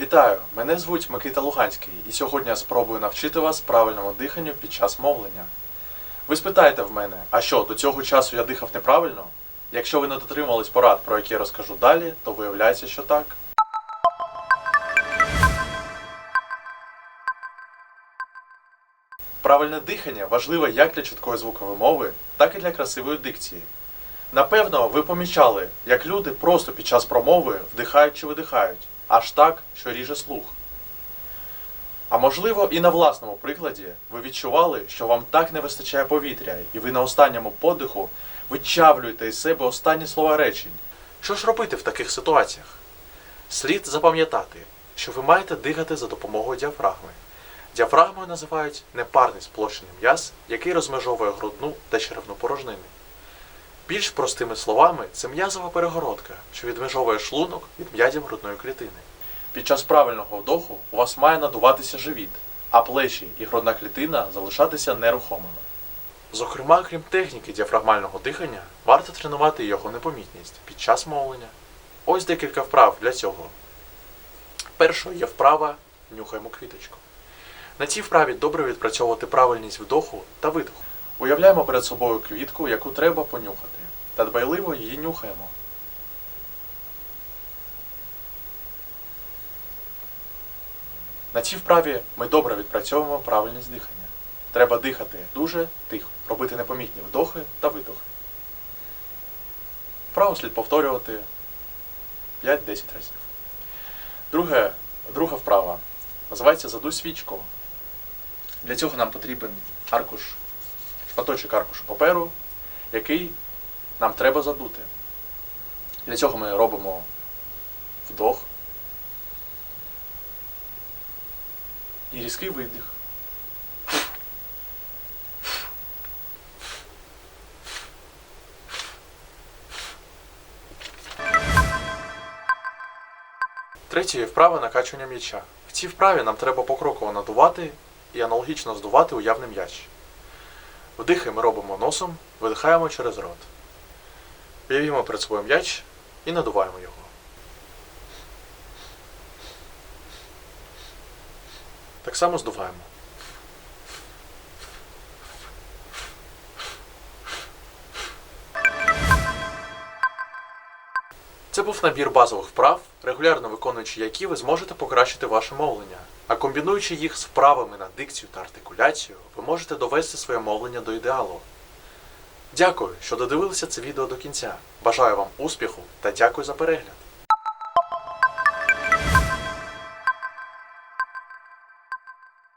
Вітаю! Мене звуть Микита Луганський, і сьогодні я спробую навчити вас правильному диханню під час мовлення. Ви спитаєте в мене, а що, до цього часу я дихав неправильно? Якщо ви не дотримались порад, про які я розкажу далі, то виявляється, що так. Правильне дихання важливе як для чіткої звукової мови, так і для красивої дикції. Напевно, ви помічали, як люди просто під час промови вдихають чи видихають, аж так, що ріже слух. А можливо, і на власному прикладі ви відчували, що вам так не вистачає повітря, і ви на останньому подиху вичавлюєте із себе останні слова речень. Що ж робити в таких ситуаціях? Слід запам'ятати, що ви маєте дихати за допомогою діафрагми. Діафрагмою називають непарний сплощений м'яз, який розмежовує грудну та черевну порожнини. Більш простими словами, це м'язова перегородка, що відмежовує шлунок від м'язів грудної клітини. Під час правильного вдоху у вас має надуватися живіт, а плечі і грудна клітина залишатися нерухомими. Зокрема, крім техніки діафрагмального дихання, варто тренувати його непомітність під час мовлення. Ось декілька вправ для цього. Першою є вправа нюхаємо квіточку. На цій вправі добре відпрацьовувати правильність вдоху та видоху. Уявляємо перед собою квітку, яку треба понюхати, та дбайливо її нюхаємо. На цій вправі ми добре відпрацьовуємо правильність дихання. Треба дихати дуже тихо, робити непомітні вдохи та видохи. Вправу слід повторювати 5-10 разів. Друге, друга вправа називається Задуй свічку. Для цього нам потрібен аркуш, шматочок аркушу паперу, який нам треба задути. Для цього ми робимо вдох і різкий видих. Третє вправа накачування м'яча. В цій вправі нам треба покроково надувати і аналогічно здувати уявний м'яч. Вдихи ми робимо носом, видихаємо через рот. Уявімо перед собою м'яч і надуваємо його. Так само здуваємо. Це був набір базових вправ, регулярно виконуючи які ви зможете покращити ваше мовлення. А комбінуючи їх з вправами на дикцію та артикуляцію, ви можете довести своє мовлення до ідеалу. Дякую, що додивилися це відео до кінця. Бажаю вам успіху та дякую за перегляд.